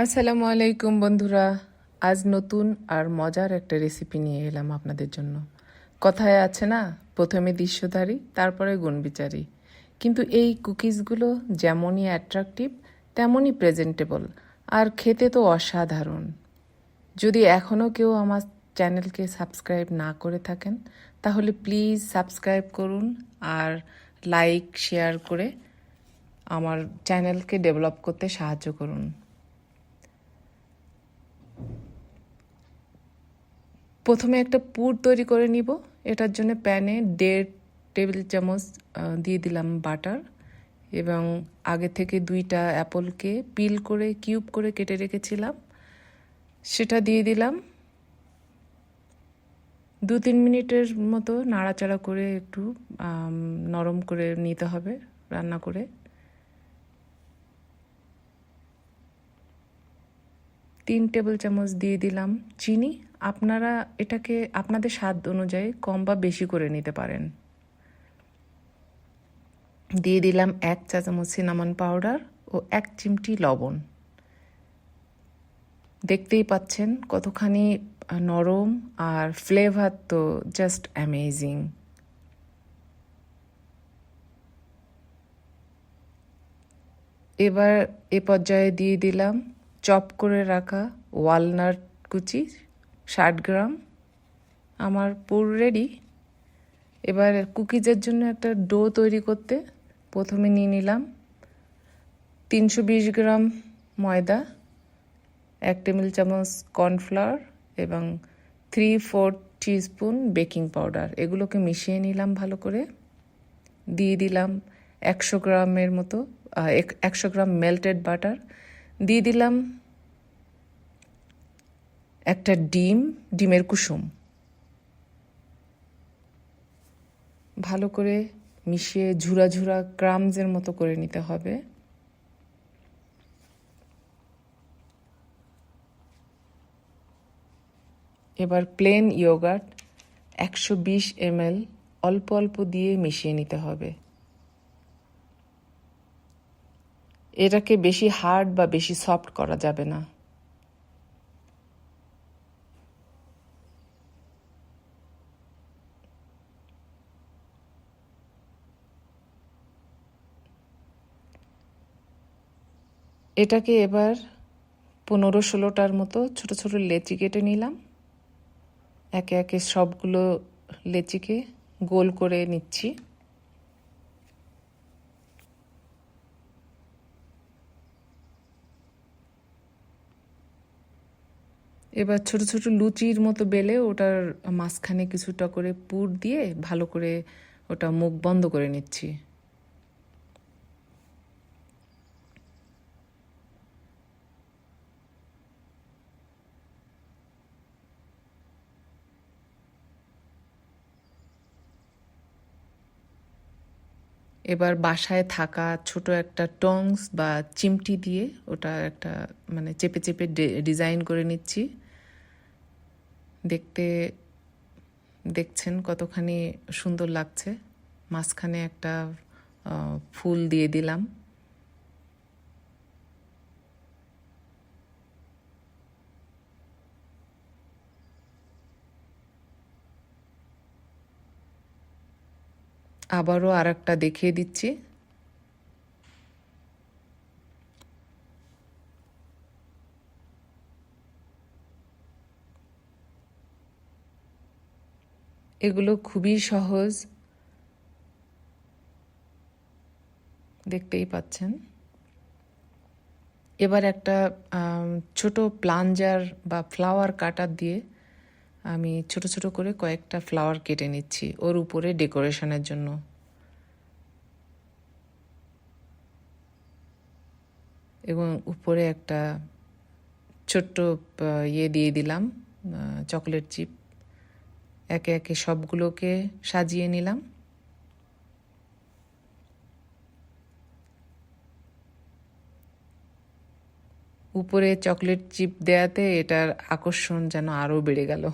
আসসালামু আলাইকুম বন্ধুরা। আজ নতুন আর মজার একটা রেসিপি নিয়ে এলাম আপনাদের জন্য। কথায় আছে না, প্রথমে দৃশ্যধারী, তারপরে গুণবিচারী। কিন্তু এই কুকিজগুলো যেমনই অ্যাট্রাকটিভ তেমনই প্রেজেন্টেবল আর খেতে তো অসাধারণ। যদি এখনও কেউ আমার চ্যানেলকে সাবস্ক্রাইব না করে থাকেন, তাহলে প্লিজ সাবস্ক্রাইব করুন আর লাইক শেয়ার করে আমার চ্যানেলকে ডেভেলপ করতে সাহায্য করুন। প্রথমে একটা পুর তৈরি করে নিব। এটার জন্য প্যানে দেড় টেবিল চামচ দিয়ে দিলাম বাটার এবং আগে থেকে দুইটা অ্যাপলকে পিল করে, কিউব করে কেটে রেখেছিলাম। সেটা দিয়ে দিলাম। দু তিন মিনিটের মতো নাড়াচাড়া করে একটু নরম করে নিতে হবে রান্না করে। তিন টেবিল চামচ দিয়ে দিলাম চিনি। আপনারা এটাকে আপনাদের স্বাদ অনুযায়ী কম বা বেশি করে নিতে পারেন। দিয়ে দিলাম এক চা চামচ সিনামন পাউডার ও এক চিমটি লবণ। দেখতেই পাচ্ছেন কতখানি নরম আর ফ্লেভার তো জাস্ট অ্যামেজিং। এবার এ পর্যায়ে দিয়ে দিলাম চপ করে রাখা ওয়ালনাট কুচি ষাট গ্রাম। আমার পুর রেডি এবার কুকিজের জন্য একটা ডো তৈরি করতে প্রথমে নিয়ে নিলাম। তিনশো বিশ গ্রাম ময়দা, এক টেবিল চামচ কর্নফ্লাওয়ার এবং three four spoon baking powder এগুলোকে মিশিয়ে নিলাম ভালো করে। দিয়ে দিলাম একশো গ্রামের মতো একশো গ্রাম মেল্টেড বাটার দিয়ে দিলাম একটা ডিম, ডিমের কুসুম। ভালো করে মিশিয়ে ঝুরা ঝুরা ক্রামসের মতো করে নিতে হবে। এবার প্লেন ইয়োগার্ট একশো বিশ এমএল অল্প অল্প দিয়ে মিশিয়ে নিতে হবে। এটাকে বেশি হার্ড বা বেশি সফট করা যাবে না। এটাকে এবার পনেরো ষোলোটার মতো ছোট ছোট লেচি কেটে নিলাম। একে একে সবগুলো লেচিকে গোল করে নিচ্ছি। এবার ছোট ছোট লুচির মতো বেলে ওটার মাঝখানে কিছুটা করে পুর দিয়ে ভালো করে ওটা মুখ বন্ধ করে নিচ্ছি। এবার বাসায় থাকা ছোট একটা টংস বা চিমটি দিয়ে ওটা একটা মানে চেপে চেপে ডিজাইন করে নিচ্ছি। দেখতে, দেখছেন কতখানি সুন্দর লাগছে। মাঝখানে একটা ফুল দিয়ে দিলাম। আবারও আর একটা দেখিয়ে দিচ্ছি। এগুলো খুবই সহজ। দেখতেই পাচ্ছেন। এবার একটা ছোট প্লাঞ্জার বা ফ্লাওয়ার কাটার দিয়ে আমি ছোট ছোট করে কয়েকটা ফ্লাওয়ার কেটে নিচ্ছি ওর উপরে ডেকোরেশনের জন্য। এবং উপরে একটা ছোট্ট ইয়ে দিয়ে দিলাম চকলেট চিপ একে একে সবগুলোকে সাজিয়ে নিলাম। উপরে চকলেট চিপ দেয়াতে এটার আকর্ষণ যেন আরও বেড়ে গেল।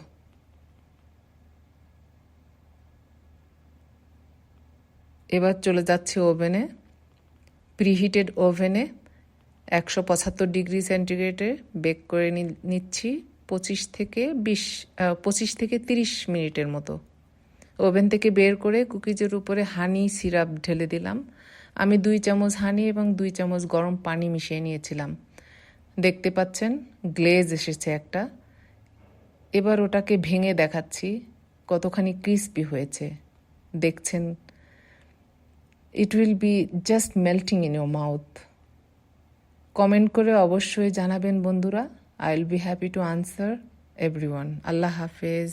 এবার চলে যাচ্ছে ওভেনে, প্রিহিটেড ওভেনে, একশো পঁচাত্তর ডিগ্রি সেন্টিগ্রেডে বেক করে নিচ্ছি পঁচিশ থেকে বিশ পঁচিশ থেকে তিরিশ মিনিটের মতো। ওভেন থেকে বের করে কুকিজের উপরে হানি সিরাপ ঢেলে দিলাম। আমি দুই চামচ হানি এবং দুই চামচ গরম পানি মিশিয়ে নিয়েছিলাম। দেখতে পাচ্ছেন, গ্লেজ এসেছে একটা। এবার ওটাকে ভেঙে দেখাচ্ছি, কতখানি ক্রিস্পি হয়েছে। দেখছেন it will be just melting in your mouth comment করে অবশ্যই জানাবেন, বন্ধুরা. I will be happy to answer every one আল্লাহ হাফেজ.